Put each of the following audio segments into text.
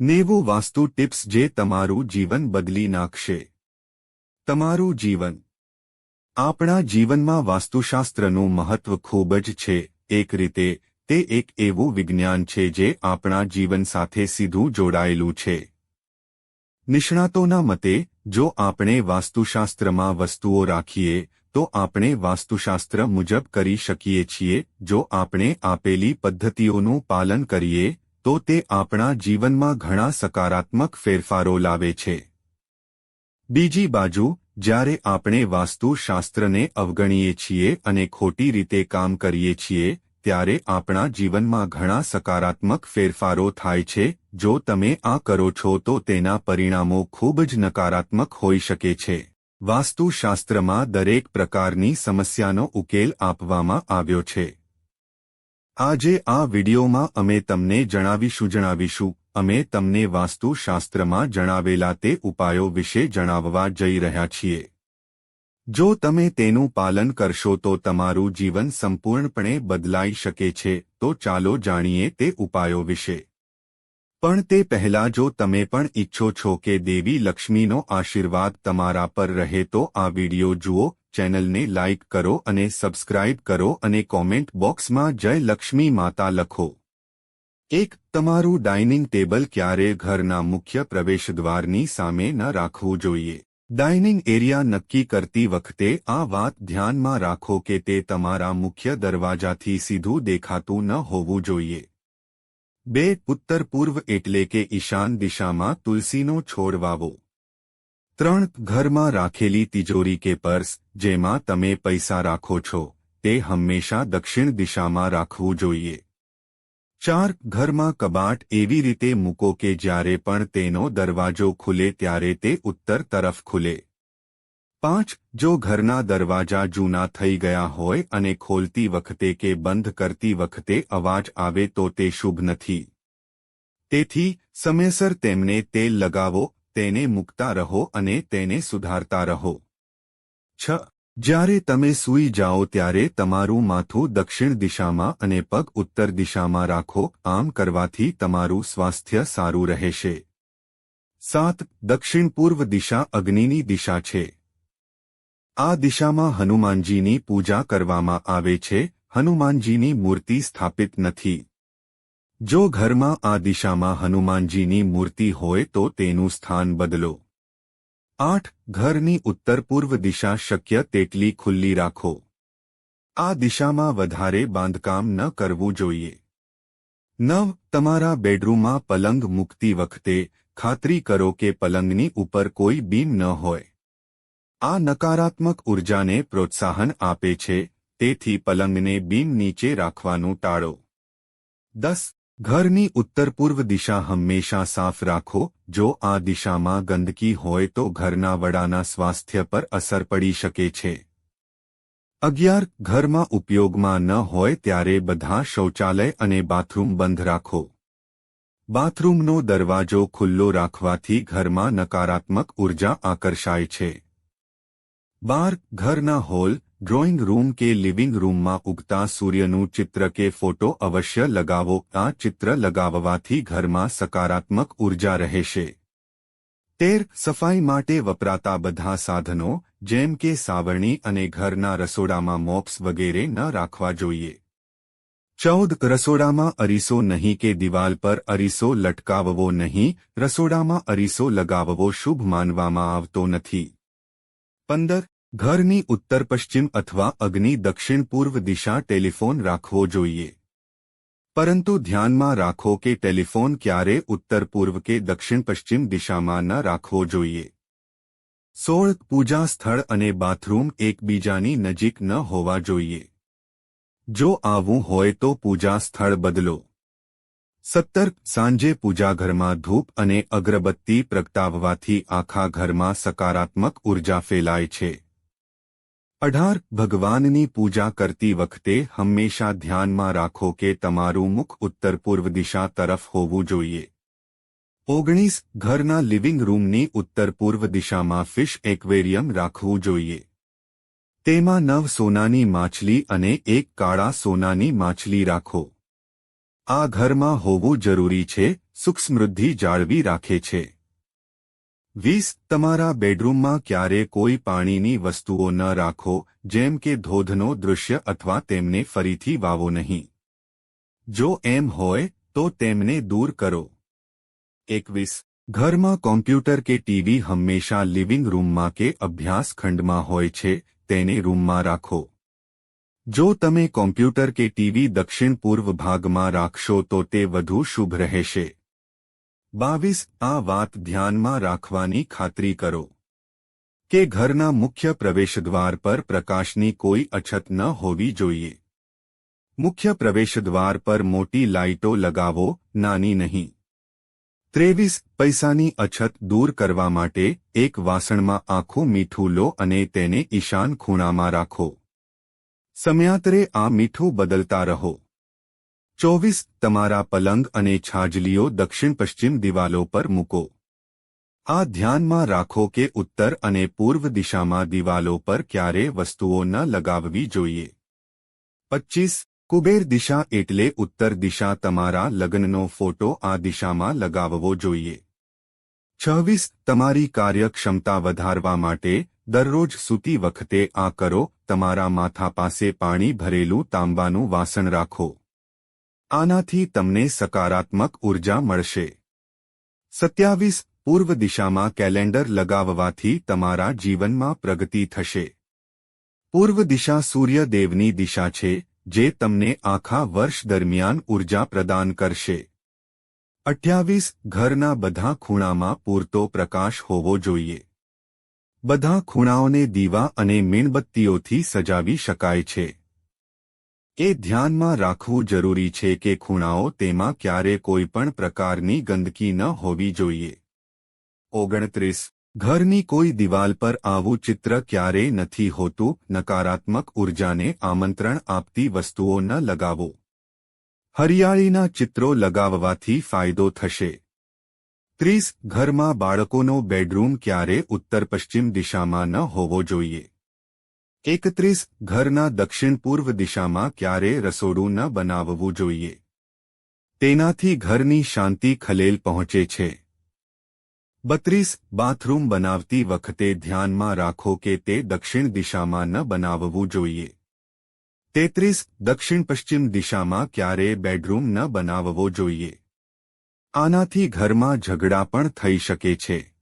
નેવું વાસ્તુ ટિપ્સ જે તમારું જીવન બદલી નાખશે. તમારું જીવન. આપણા જીવનમાં વાસ્તુશાસ્ત્રનું મહત્વ ખૂબ જ છે. એક રીતે, તે એક એવું વિજ્ઞાન છે જે આપણા જીવન સાથે સીધું જોડાયેલું છે. નિષ્ણાતોના મતે, જો આપણે વાસ્તુશાસ્ત્રમાં વસ્તુઓ રાખીએ, તો આપણે વાસ્તુશાસ્ત્ર મુજબ કરી શકીએ છીએ. જો આપણે આપેલી પદ્ધતિઓનું પાલન કરીએ તો તે આપણા જીવનમાં ઘણા સકારાત્મક ફેરફારો લાવે છે. બીજી બાજુ, જ્યારે આપણે વાસ્તુશાસ્ત્રને અવગણીએ છીએ અને ખોટી રીતે કામ કરીએ છીએ, ત્યારે આપણા જીવનમાં ઘણા સકારાત્મક ફેરફારો થાય છે, જો તમે આ કરો છો તો તેના પરિણામો ખૂબ જ નકારાત્મક હોઈ શકે છે. વાસ્તુશાસ્ત્રમાં દરેક પ્રકારની સમસ્યાનો ઉકેલ આપવામાં આવ્યો છે. આજે આ વિડિયોમાં અમે તમને જણાવીશું જણાવીશું. અમે તમને વાસ્તુશાસ્ત્રમાં જણાવેલા તે ઉપાયો વિશે જણાવવા જઈ રહ્યા છીએ. જો તમે તેનું પાલન કરશો તો તમારું જીવન સંપૂર્ણપણે બદલાઈ શકે છે, તો ચાલો જાણીએ તે ઉપાયો વિશે. પણ તે પહેલા જો તમે પણ ઈચ્છો છો કે દેવી લક્ષ્મીનો આશીર્વાદ તમારા પર રહે તો આ વીડિયો જુઓ ચેનલને લાઇક કરો અને સબસ્ક્રાઇબ કરો અને કોમેન્ટ બોક્સમાં જય લક્ષ્મી માતા લખો. એક, તમારું ડાઇનિંગ ટેબલ ક્યારે ઘરના મુખ્ય પ્રવેશદ્વારની સામે ન રાખવું જોઈએ? ડાઇનિંગ એરિયા નક્કી કરતી વખતે આ વાત ધ્યાનમાં રાખો કે તે તમારા મુખ્ય દરવાજાથી સીધું દેખાતું ન હોવું જોઈએ. બે, ઉત્તર પૂર્વ એટલે કે ઈશાન દિશામાં તુલસીનો છોડ વાવો. ત્રણ ઘરમાં રાખેલી તિજોરી કે પર્સ, જેમાં તમે પૈસા રાખો છો, તે હંમેશા દક્ષિણ દિશામાં રાખવું જોઈએ. ચાર, ઘરમાં કબાટ એવી રીતે મૂકો કે જ્યારે પણ તેનો દરવાજો ખુલે ત્યારે તે ઉત્તર તરફ ખુલે. પાંચ, જો ઘરના દરવાજા જૂના થઈ ગયા હોય અને ખોલતી વખતે કે બંધ કરતી વખતે અવાજ આવે તો તે શુભ નથી. તેથી, સમયસર તેમને તેલ લગાવો તેને મૂકતા રહો અને તેને સુધારતા રહો. છ. જ્યારે તમે સૂઈ જાઓ ત્યારે તમારું માથું દક્ષિણ દિશામાં અને પગ ઉત્તર દિશામાં રાખો, આમ કરવાથી તમારું સ્વાસ્થ્ય સારું રહેશે. સાત. દક્ષિણ પૂર્વ દિશા અગ્નિની દિશા છે. આ દિશામાં હનુમાનજીની પૂજા કરવામાં આવે છે. હનુમાનજીની મૂર્તિ સ્થાપિત નથી. જો ઘરમાં આ દિશામાં હનુમાનજીની મૂર્તિ હોય તો તેનું સ્થાન બદલો. આઠ, ઘરની ઉત્તર પૂર્વ દિશા શક્ય તેટલી ખુલ્લી રાખો. આ દિશામાં વધારે બાંધકામ ન કરવું જોઈએ. નવ, તમારા બેડરૂમમાં પલંગ મૂકતી વખતે ખાતરી કરો કે પલંગની ઉપર કોઈ બીમ ન હોય. આ નકારાત્મક ઉર્જાને પ્રોત્સાહન આપે છે, તેથી પલંગને બીમ નીચે રાખવાનું ટાળો. દસ ઘરની ઉત્તર પૂર્વ દિશા હંમેશા સાફ રાખો, જો આ દિશામાં ગંદકી હોય તો ઘરના વડાના સ્વાસ્થ્ય પર અસર પડી શકે છે. અગિયાર, ઘરમાં ઉપયોગમાં ન હોય ત્યારે બધા શૌચાલય અને બાથરૂમ બંધ રાખો. બાથરૂમનો દરવાજો ખુલ્લો રાખવાથી ઘરમાં નકારાત્મક ઊર્જા આકર્ષાય છે. બાર, ઘરના હોલ ડ્રોઈંગ રૂમ કે લિવિંગ રૂમમાં ઉગતા સૂર્યનું ચિત્ર કે ફોટો અવશ્ય લગાવો. આ ચિત્ર લગાવવાથી ઘરમાં સકારાત્મક ઊર્જા રહેશે. તેર, સફાઈ માટે વપરાતા બધા સાધનો, જેમ કે સાવરણી અને ઘરના રસોડામાં મોપ્સ વગેરે ન રાખવા જોઈએ. ચૌદ, રસોડામાં અરીસો નહીં કે દિવાલ પર અરીસો લટકાવવો નહીં. રસોડામાં અરીસો લગાવવો શુભ માનવામાં આવતો નથી. પંદર ઘરની ઉત્તર પશ્ચિમ અથવા અગ્નિ દક્ષિણ પૂર્વ દિશા ટેલિફોન રાખવો જોઈએ. પરંતુ ધ્યાનમાં રાખો કે ટેલિફોન ક્યારે ઉત્તર પૂર્વ કે દક્ષિણ પશ્ચિમ દિશામાં ન રાખવો જોઈએ. સોળ પૂજા સ્થળ અને બાથરૂમ એકબીજાની નજીક ન હોવા જોઈએ. જો આવું હોય તો પૂજા સ્થળ બદલો. સત્તર સાંજે પૂજાઘરમાં ધૂપ અને અગરબત્તી પ્રગટાવવાથી આખા ઘરમાં સકારાત્મક ઊર્જા ફેલાય છે. અઢાર ભગવાનની પૂજા કરતી વખતે હંમેશા ધ્યાનમાં રાખો કે તમારું મુખ ઉત્તર પૂર્વ દિશા તરફ હોવું જોઈએ. ઓગણીસ ઘરના લિવિંગ રૂમની ઉત્તર પૂર્વ દિશામાં ફિશ એક્વેરિયમ રાખવું જોઈએ. તેમાં નવ સોનાની માછલી અને એક કાળા સોનાની માછલી રાખો. આ ઘરમાં હોવું જરૂરી છે સુખ સમૃદ્ધિ જાળવી રાખે છે. વીસ, તમારા બેડરૂમમાં ક્યારે કોઈ પાણીની વસ્તુઓ ન રાખો, જેમ કે ધોધનો દૃશ્ય અથવા તેમને ફરીથી વાવો નહીં. જો એમ હોય, તો તેમને દૂર કરો. એકવીસ, ઘરમાં કોમ્પ્યુટર કે ટીવી હંમેશા લિવિંગ રૂમમાં કે અભ્યાસ ખંડમાં હોય છે, તેને રૂમમાં રાખો. જો તમે કોમ્પ્યુટર કે ટીવી દક્ષિણ પૂર્વ ભાગમાં રાખશો તો તે વધુ શુભ રહેશે. બાવીસ, આ વાત ધ્યાનમાં રાખવાની ખાતરી કરો. કે ઘરના મુખ્ય પ્રવેશદ્વાર પર પ્રકાશની કોઈ અછત ન હોવી જોઈએ. મુખ્ય પ્રવેશદ્વાર પર મોટી લાઇટો લગાવો, નાની નહીં. ત્રેવીસ, પૈસાની અછત દૂર કરવા માટે એક વાસણમાં આખું મીઠું લો અને તેને ઈશાન ખૂણામાં રાખો. સમયાંતરે આ મીઠું બદલતા રહો. ચોવીસ તમારા પલંગ અને છાજલીઓ દક્ષિણ પશ્ચિમ દિવાલો પર મૂકો. આ ધ્યાનમાં રાખો કે ઉત્તર અને પૂર્વ દિશામાં દિવાલો પર ક્યારે વસ્તુઓ ન લગાવવી જોઈએ. પચ્ચીસ, કુબેર દિશા એટલે ઉત્તર દિશા તમારા લગ્નનો ફોટો આ દિશામાં લગાવવો જોઈએ. છવ્વીસ, તમારી કાર્યક્ષમતા વધારવા માટે દરરોજ સૂતી વખતે આ કરો, તમારા માથા પાસે પાણી ભરેલું તાંબાનું વાસણ રાખો. આનાથી તમને સકારાત્મક ઊર્જા મળશે. સત્યાવીસ, પૂર્વ દિશામાં કેલેન્ડર લગાવવાથી તમારા જીવનમાં પ્રગતિ થશે. પૂર્વ દિશા સૂર્યદેવની દિશા છે, જે તમને આખા વર્ષ દરમિયાન ઊર્જા પ્રદાન કરશે. અઠ્યાવીસ, ઘરના બધા ખૂણામાં પૂરતો પ્રકાશ હોવો જોઈએ. બધા ખૂણાઓને દીવા અને મીણબત્તીઓથી સજાવી શકાય છે. એ ધ્યાનમાં રાખવું જરૂરી છે કે ખૂણાઓ તેમાં ક્યારે કોઈ પણ પ્રકારની ગંદકી ન હોવી જોઈએ. ઓગણત્રીસ. ઘરની કોઈ દિવાલ પર આવું ચિત્ર ક્યારેય નથી હોતું, નકારાત્મક ઉર્જાને આમંત્રણ આપતી વસ્તુઓ ન લગાવો. હરિયાળીના ચિત્રો લગાવવાથી ફાયદો થશે. ત્રીસ. ઘરમાં બાળકોનો બેડરૂમ ક્યારે ઉત્તર પશ્ચિમ દિશામાં ન હોવો જોઈએ. એકત્રીસ, ઘરના દક્ષિણ પૂર્વ દિશામાં ક્યારે રસોડું ન બનાવવું જોઈએ? તેનાથી ઘરની શાંતિ ખલેલ પહોંચે છે. બત્રીસ, બાથરૂમ બનાવતી વખતે ધ્યાનમાં રાખો કે તે દક્ષિણ દિશામાં ન બનાવવું જોઈએ. તેત્રીસ, દક્ષિણ પશ્ચિમ દિશામાં ક્યારે બેડરૂમ ન બનાવવો જોઈએ? આનાથી ઘરમાં ઝઘડા પણ થઈ શકે છે.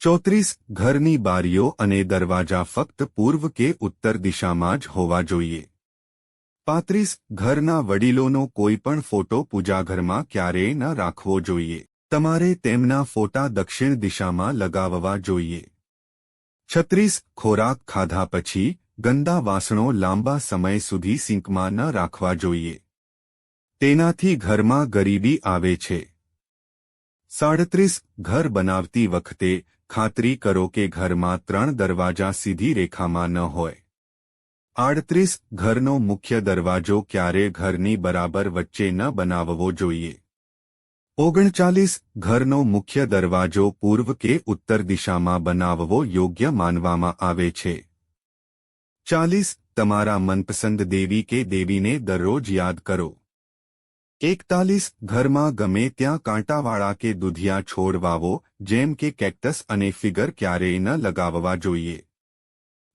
ચોત્રીસ ઘરની બારીઓ અને દરવાજા ફક્ત પૂર્વ કે ઉત્તર દિશામાં જ હોવા જોઈએ. પાંત્રીસ ઘરના વડીલોનો કોઈ પણ ફોટો પૂજાઘરમાં ક્યારેય ન રાખવો જોઈએ. તમારે તેમના ફોટા દક્ષિણ દિશામાં લગાવવા જોઈએ. છત્રીસ ખોરાક ખાધા પછી ગંદા વાસણો લાંબા સમય સુધી સિંકમાં ન રાખવા જોઈએ. તેનાથી ઘરમાં ગરીબી આવે છે. સાડત્રીસ ઘર બનાવતી વખતે ખાતરી કરો કે ઘરમાં ત્રણ દરવાજા સીધી રેખામાં ન હોય. આડત્રીસ ઘરનો મુખ્ય દરવાજો ક્યારે ઘરની બરાબર વચ્ચે ન બનાવવો જોઈએ. ઓગણચાલીસ ઘરનો મુખ્ય દરવાજો પૂર્વ કે ઉત્તર દિશામાં બનાવવો યોગ્ય માનવામાં આવે છે. ચાલીસ તમારા મનપસંદ દેવી કે દેવીને દરરોજ યાદ કરો. એકતાલીસ ઘરમાં ગમે ત્યાં કાંટાવાળા કે દૂધિયા છોડ વાવો જેમ કે કેક્ટસ અને ફિગર ક્યારેય ન લગાવવા જોઈએ.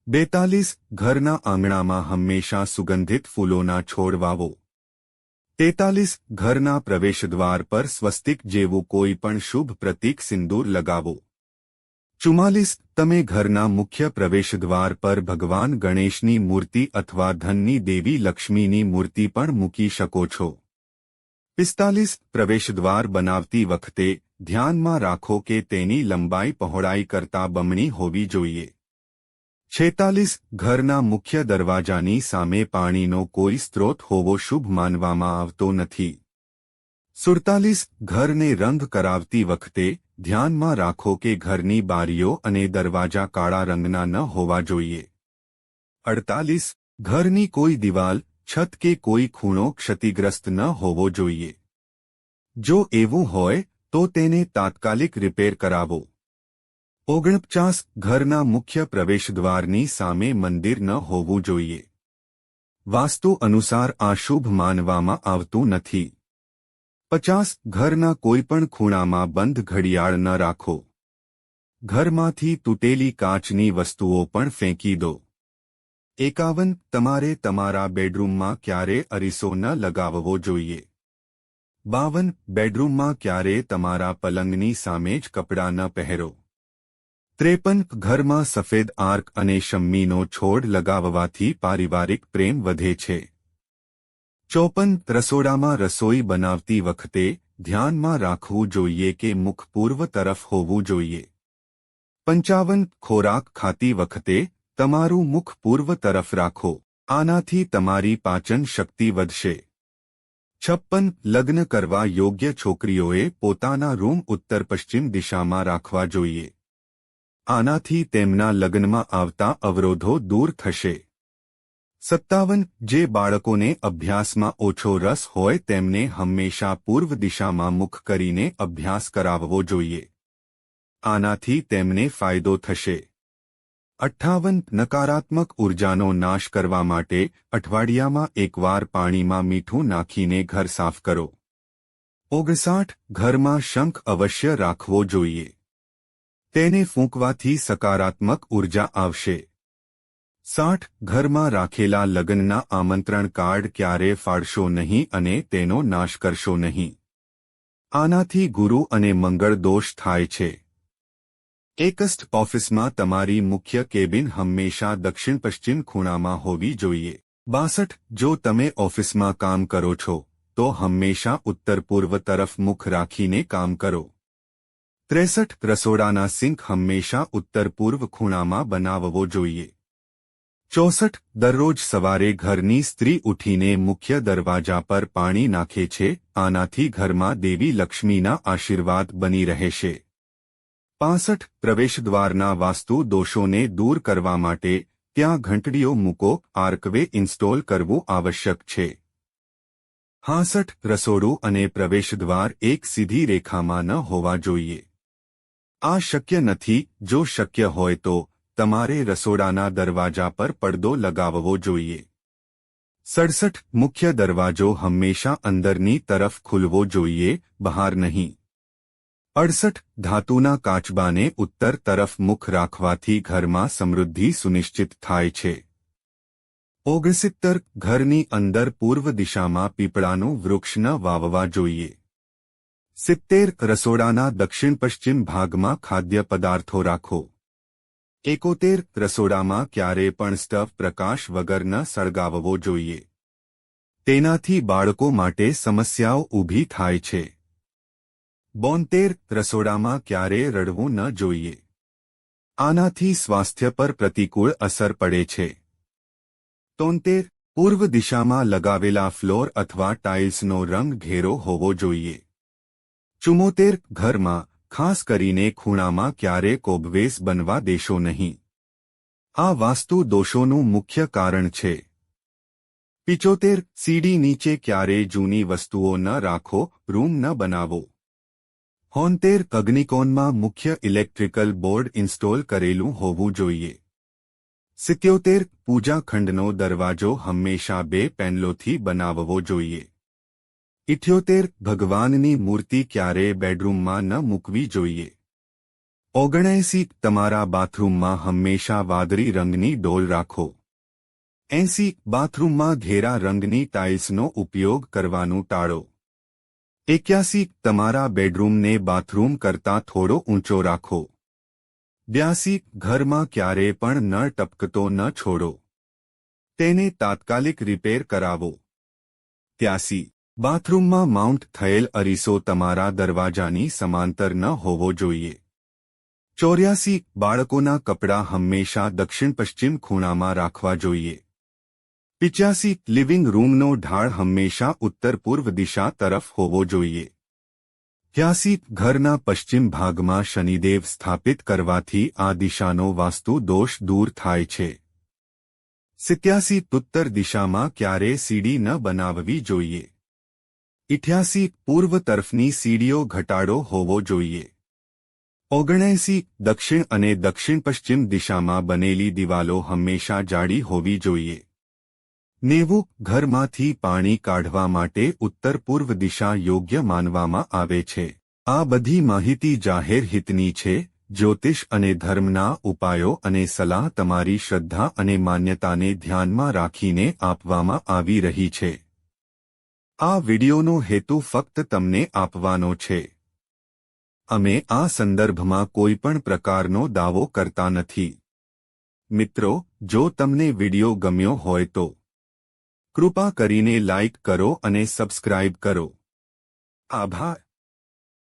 બેતાલીસ ઘરના આંગણામાં હંમેશા સુગંધિત ફૂલોના છોડ વાવો તેતાલીસ ઘરના પ્રવેશદ્વાર પર સ્વસ્તિક જેવું કોઈ પણ શુભ પ્રતીક સિંદૂર લગાવો. ચુમ્માલીસ, તમે ઘરના મુખ્ય પ્રવેશદ્વાર પર ભગવાન ગણેશની મૂર્તિ અથવા ધનની દેવી લક્ષ્મીની મૂર્તિ પણ મૂકી શકો છો. પિસ્તાલીસ પ્રવેશદ્વાર બનાવતી વખતે ધ્યાનમાં રાખો કે તેની લંબાઈ પહોળાઈ કરતાં બમણી હોવી જોઈએ. છેતાલીસ ઘરના મુખ્ય દરવાજાની સામે પાણીનો કોઈ સ્ત્રોત હોવો શુભ માનવામાં આવતો નથી. સુડતાલીસ ઘરને રંગ કરાવતી વખતે ધ્યાનમાં રાખો કે ઘરની બારીઓ અને દરવાજા કાળા રંગના ન હોવા જોઈએ. અડતાલીસ ઘરની કોઈ દિવાલ છત કે કોઈ ખૂણો ક્ષતિગ્રસ્ત ન હોવો જોઈએ. જો એવું હોય, તો તેને તાત્કાલિક રિપેર કરાવો. ઓગણપચાસ ઘરના મુખ્ય પ્રવેશદ્વારની સામે મંદિર ન હોવું જોઈએ. વાસ્તુ અનુસાર આ શુભ માનવામાં આવતું નથી. પચાસ ઘરના કોઈપણ ખૂણામાં બંધ ઘડિયાળ ન રાખો. ઘરમાંથી તૂટેલી કાચની વસ્તુઓ પણ ફેંકી દો. એકાવન, તમારે તમારા બેડરૂમમાં ક્યારે અરીસો ન લગાવવો જોઈએ? બાવન, બેડરૂમમાં ક્યારે તમારા પલંગની સામે જ કપડાં ન પહેરો? ત્રેપન, ઘરમાં સફેદ આર્ક અને શમ્મીનો છોડ લગાવવાથી પારિવારિક પ્રેમ વધે છે. ચોપન, રસોડામાં રસોઈ બનાવતી વખતે ધ્યાનમાં રાખવું જોઈએ કે મુખ પૂર્વ તરફ હોવું જોઈએ? પંચાવન, ખોરાક ખાતી વખતે તમારું મુખ પૂર્વ તરફ રાખો. આનાથી તમારી પાચન શક્તિ વધશે. છપ્પન, લગ્ન કરવા યોગ્ય છોકરીઓએ પોતાના રૂમ ઉત્તર પશ્ચિમ દિશામાં રાખવા જોઈએ. આનાથી તેમના લગ્નમાં આવતા અવરોધો દૂર થશે. સત્તાવન, જે બાળકોને અભ્યાસમાં ઓછો રસ હોય તેમને હંમેશા પૂર્વ દિશામાં મુખ કરીને અભ્યાસ કરાવવો જોઈએ. આનાથી તેમને ફાયદો થશે. અઠ્ઠાવન નકારાત્મક ઉર્જાનો નાશ કરવા માટે અઠવાડિયામાં એકવાર પાણીમાં મીઠું નાખીને ઘર સાફ કરો. ઓગણસાઠ ઘરમાં શંખ અવશ્ય રાખવો જોઈએ. તેને ફૂંકવાથી સકારાત્મક ઊર્જા આવશે. સાઠ ઘરમાં રાખેલા લગ્નના આમંત્રણ કાર્ડ ક્યારે ફાળશો નહીં અને તેનો નાશ કરશો નહીં. આનાથી ગુરુ અને મંગળ દોષ થાય છે. એકસ્ટ ઓફિસમાં તમારી મુખ્ય કેબિન હંમેશા દક્ષિણ પશ્ચિમ ખૂણામાં હોવી જોઈએ. બાસઠ, જો તમે ઓફિસમાં કામ કરો છો, તો હંમેશા ઉત્તર પૂર્વ તરફ મુખ રાખીને કામ કરો. ત્રેસઠ, રસોડાના સિંક હંમેશા ઉત્તર પૂર્વ ખૂણામાં બનાવવો જોઈએ. ચોસઠ, દરરોજ સવારે ઘરની સ્ત્રી ઉઠીને મુખ્ય દરવાજા પર પાણી નાખે છે, આનાથી ઘરમાં દેવી લક્ષ્મીના આશીર્વાદ બની રહેશે. પાસઠ પ્રવેશદ્વારના વાસ્તુ દોષોને દૂર કરવા માટે ત્યાં ઘંટડીઓ મૂકો, આર્કવે ઇન્સ્ટોલ કરવું આવશ્યક છે. હાસઠ રસોડું અને પ્રવેશદ્વાર એક સીધી રેખામાં ન હોવા જોઈએ. આ શક્ય નથી, જો શક્ય હોય તો તમારે રસોડાના દરવાજા પર પડદો લગાવવો જોઈએ. સડસઠ મુખ્ય દરવાજો હંમેશા અંદરની તરફ ખુલવો જોઈએ, બહાર નહીં. અડસઠ ધાતુના કાચબાને ઉત્તર તરફ મુખ રાખવાથી ઘરમાં સમૃદ્ધિ સુનિશ્ચિત થાય છે. ઓગણસિત્તર ઘરની અંદર પૂર્વ દિશામાં પીપળાનું વૃક્ષ ન વાવવા જોઈએ. સિત્તેર રસોડાના દક્ષિણ પશ્ચિમ ભાગમાં ખાદ્ય પદાર્થો રાખો. એકોતેર રસોડામાં ક્યારે પણ સ્ટવ પ્રકાશ વગર સળગાવવો જોઈએ. તેનાથી બાળકો માટે સમસ્યાઓ ઊભી થાય છે. બોનતેર રસોડામાં ક્યારેય રડવું ન જોઈએ. આનાથી સ્વાસ્થ્ય પર પ્રતિકૂળ અસર પડે છે. તોતેર, પૂર્વ દિશામાં લગાવેલા ફ્લોર અથવા ટાઇલ્સનો રંગ ઘેરો હોવો જોઈએ. ચુમોતેર ઘરમાં, ખાસ કરીને ખૂણામાં ક્યારે કોબવેસ બનવા દેશો નહીં. આ વાસ્તુ દોષોનું મુખ્ય કારણ છે. પિચોતેર, સીડી નીચે ક્યારે જૂની વસ્તુઓ ન રાખો, રૂમ ન બનાવો. હોનતેર અગ્નિકોનમાં મુખ્ય ઇલેક્ટ્રિકલ બોર્ડ ઇન્સ્ટોલ કરેલું હોવું જોઈએ. સિત્યોતેર પૂજા ખંડનો દરવાજો હંમેશા બે પેનલોથી બનાવવો જોઈએ. ઇઠ્યોતેર ભગવાનની મૂર્તિ ક્યારેય બેડરૂમમાં ન મૂકવી જોઈએ. ઓગણએંસી તમારા બાથરૂમમાં હંમેશા વાદળી રંગની ડોલ રાખો. એંસી બાથરૂમમાં ઘેરા રંગની ટાઇલ્સનો ઉપયોગ કરવાનું ટાળો. એક્યાસી તમારા બેડરૂમને બાથરૂમ કરતાં થોડો ઊંચો રાખો? બ્યાસી ઘરમાં ક્યારે પણ નળ ટપકતો ન છોડો. તેને તાત્કાલિક રિપેર કરાવો. ત્યાસી, બાથરૂમમાં માઉન્ટ થયેલ અરીસો તમારા દરવાજાની સમાંતર ન હોવો જોઈએ. ચોર્યાસી, બાળકોના કપડાં હંમેશા દક્ષિણ પશ્ચિમ ખૂણામાં રાખવા જોઈએ. પિચ્યાસી લિવિંગ રૂમનો ઢાળ હંમેશા ઉત્તર પૂર્વ દિશા તરફ હોવો જોઈએ. ત્યાસી ઘરના પશ્ચિમ ભાગમાં શનિદેવ સ્થાપિત કરવાથી આ દિશાનો વાસ્તુ દોષ દૂર થાય છે. સિત્યાસી ઉત્તર દિશામાં ક્યારે સીડી ન બનાવવી જોઈએ. ઇઠ્યાસી પૂર્વ તરફની સીડીઓ ઘટાડો હોવો જોઈએ. ઓગણએંસી દક્ષિણ અને દક્ષિણ પશ્ચિમ દિશામાં બનેલી દિવાલો હંમેશા જાડી હોવી જોઈએ. નેવું ઘરમાંથી પાણી કાઢવા માટે ઉત્તર પૂર્વ દિશા યોગ્ય માનવામાં આવે છે. આ બધી માહિતી જાહેર હિતની છે, જ્યોતિષ અને ધર્મના ઉપાયો અને સલાહ તમારી શ્રદ્ધા અને માન્યતાને ધ્યાનમાં રાખીને આપવામાં આવી રહી છે. આ વિડિયોનો હેતુ ફક્ત તમને આપવાનો છે. અમે આ સંદર્ભમાં કોઈપણ પ્રકારનો દાવો કરતા નથી. મિત્રો, જો તમને વિડિયો ગમ્યો હોય તો કૃપા કરીને લાઇક કરો અને સબસ્ક્રાઇબ કરો. આભાર.